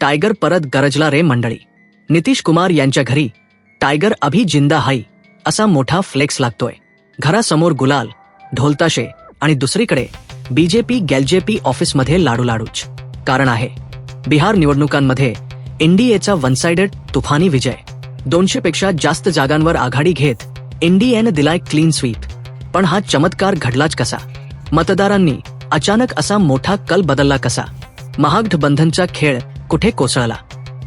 Tiger परत गरजला रे मंडळी. नितीश कुमार यांच्या घरी टायगर अभि जिंदा हाई असा मोठा फ्लेक्स लागतोय. घरासमोर गुलाल ढोलताशे आणि दुसरीकडे बीजेपी गॅलजेपी ऑफिसमध्ये लाडू लाडूच कारण आहे बिहार निवडणुकांमध्ये एनडीएचा वन साइडेड तुफानी विजय. दोनशे पेक्षा जास्त जागांवर आघाडी घेत एनडीएनं दिलाय क्लीन स्वीप पण हा चमत्कार घडलाच कसा? मतदारांनी अचानक असा मोठा कल बदलला कसा? महागठबंधनचा खेळ कुठे कोसळला?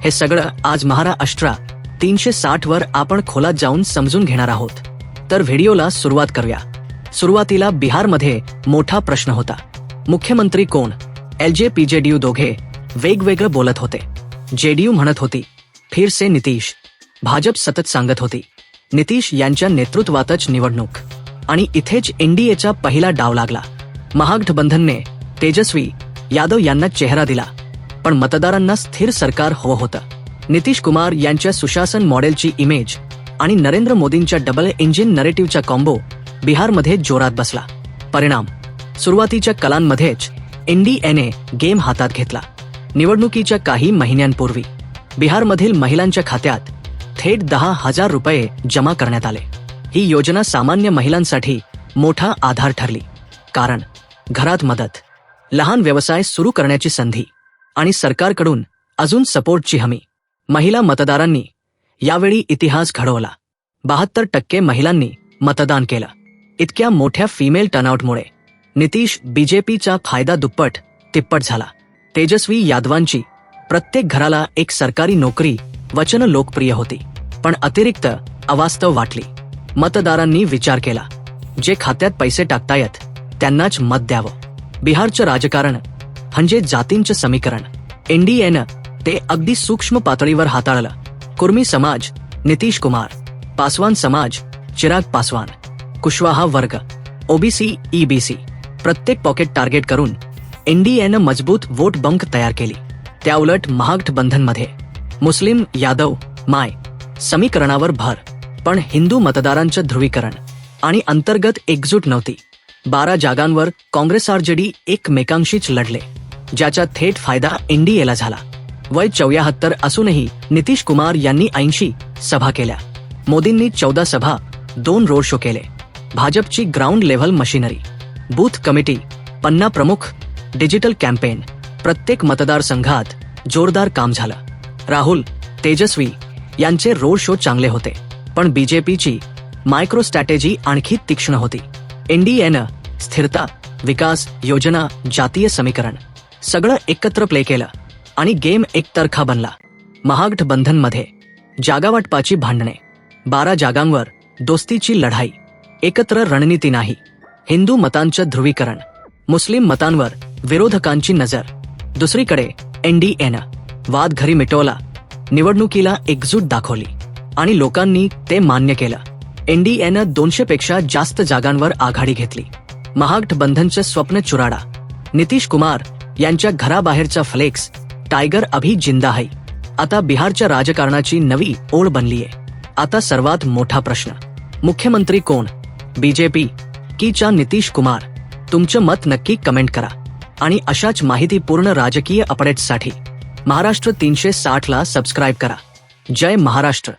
हे सगळं आज महाराष्ट्रा तीनशे साठ वर आपण खोलात जाऊन समजून घेणार आहोत. तर व्हिडिओला सुरुवात करूया. सुरुवातीला बिहारमध्ये मोठा प्रश्न होता. मुख्यमंत्री कोण? एल जे पीजेडीयू दोघे वेगवेगळं बोलत होते. जेडीयू म्हणत होती फिरसे नितीश. भाजप सतत सांगत होती नितीश यांच्या नेतृत्वातच निवडणूक. आणि इथेच एनडीएचा पहिला डाव लागला. महागठबंधनने तेजस्वी यादव यांना चेहरा दिला. पण मतदारांना स्थिर सरकार हवं होतं. नितीश कुमार यांच्या सुशासन मॉडेलची इमेज आणि नरेंद्र मोदींच्या डबल इंजिन नरेटिव्हचा कॉम्बो बिहारमध्ये जोरात बसला. परिणाम. सुरुवातीच्या कलांमध्येच एनडीएने गेम हातात घेतला. निवडणुकीच्या काही महिन्यांपूर्वी बिहारमधील महिलांच्या खात्यात थेट दहा हजार रुपये जमा करण्यात आले. ही योजना सामान्य महिलांसाठी मोठा आधार ठरली. कारण घरात मदत. लहान व्यवसाय सुरू करण्याची संधी. आणि सरकारकडून अजून सपोर्टची हमी. महिला मतदारांनी यावेळी इतिहास घडवला. बहात्तर टक्के महिलांनी मतदान केलं. इतक्या मोठ्या फिमेल टर्नआउटमुळे नितीश बीजेपीचा फायदा दुप्पट तिप्पट झाला. तेजस्वी यादवांची प्रत्येक घराला एक सरकारी नोकरी वचन लोकप्रिय होती पण अतिरिक्त अवास्तव वाटली. मतदारांनी विचार केला जे खात्यात पैसे टाकतायत त्यांनाच मत द्यावं. बिहारचं राजकारण म्हणजे जातींचं समीकरण. एनडीएनं ते अगदी सूक्ष्म पातळीवर हाताळलं. कुर्मी समाज नितीश कुमार. पासवान समाज चिराग पासवान. कुशवाहा वर्ग. ओबीसी ईबीसी प्रत्येक पॉकेट टार्गेट करून एनडीएनं मजबूत वोट बंक तयार केली. त्याउलट महागठबंधनमध्ये मुस्लिम यादव माय. समीकरणावर भर. पण हिंदू मतदारांचं ध्रुवीकरण. आणि अंतर्गत एकजूट नव्हती. बारा जागांवर काँग्रेस आरजेडी एकमेकांशीच लढले ज्याचा थेट फायदा एनडीएला झाला. वय चौऱ्याहत्तर असूनही नितीश कुमार यांनी ऐंशी सभा केल्या. मोदींनी चौदा सभा दोन रोड शो केले. भाजपची ground level machinery booth committee पन्ना प्रमुख डिजिटल कॅम्पेन प्रत्येक मतदारसंघात जोरदार काम झालं. राहुल तेजस्वी यांचे रोड शो चांगले होते पण बीजेपीची मायक्रो स्ट्रॅटेजी आणखी तीक्ष्ण होती. एनडीएनं स्थिरता विकास योजना जातीय समीकरण सगळं एकत्र प्ले केलं आणि गेम एकतर्खा बनला. महागठबंधनमध्ये जागावाटपाची भांडणे. बारा जागांवर दोस्तीची लढाई. एकत्र रणनीती नाही. हिंदू मतांचं ध्रुवीकरण. मुस्लिम मतांवर विरोधकांची नजर. दुसरीकडे एनडीएनं वाद घरी मिटवला. निवडणुकीला एकजूट दाखवली. आणि लोकांनी ते मान्य केलं. एनडीएनं दोनशे पेक्षा जास्त जागांवर आघाडी घेतली. महागठबंधनचं स्वप्न चुराडा. नितीश कुमार यांच्या घराबाहेरचा फ्लेक्स टायगर अभि जिंदा है. आता बिहारच्या राजकारणाची नवी ओढ बनलीये. आता सर्वात मोठा प्रश्न. मुख्यमंत्री कोण? बीजेपी की चा नितीश कुमार? तुमचं मत नक्की कमेंट करा. आणि अशाच माहितीपूर्ण राजकीय अपडेट्ससाठी महाराष्ट्र तीनशे साठ ला सबस्क्राईब करा. जय महाराष्ट्र.